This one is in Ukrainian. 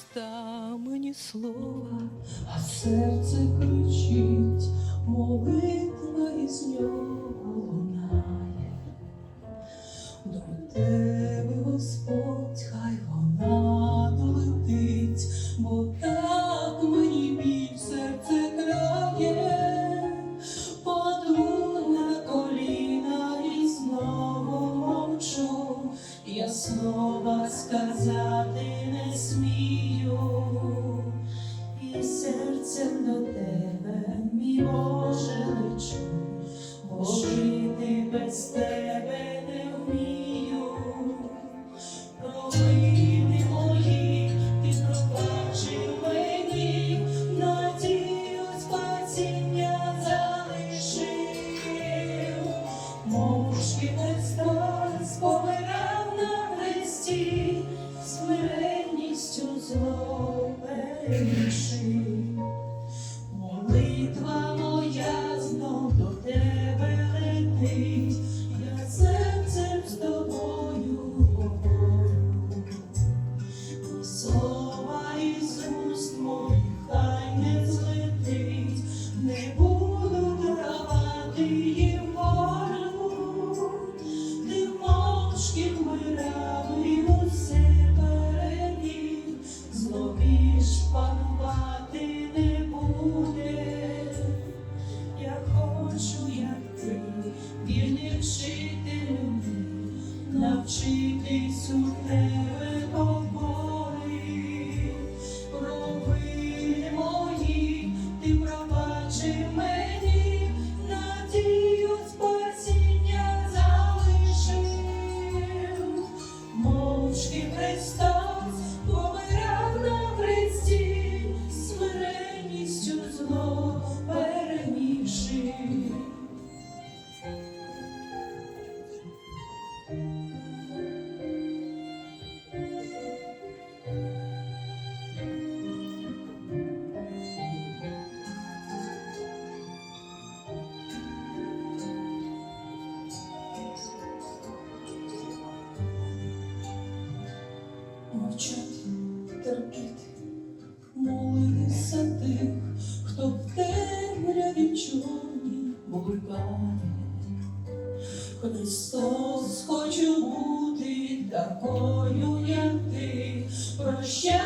устами ні слова, а серце кричить, молитва із нього лунає. До тебе, Господь, хай вона долетить, бо так мені біль серце крає, паду коліна і мовчу, я слова сказав надію і серцем. нашої молитва. мовчати, терпіти, молитися тих, хто в темряві чорні гульбає. Христос хоче бути такою, як ти, прощай.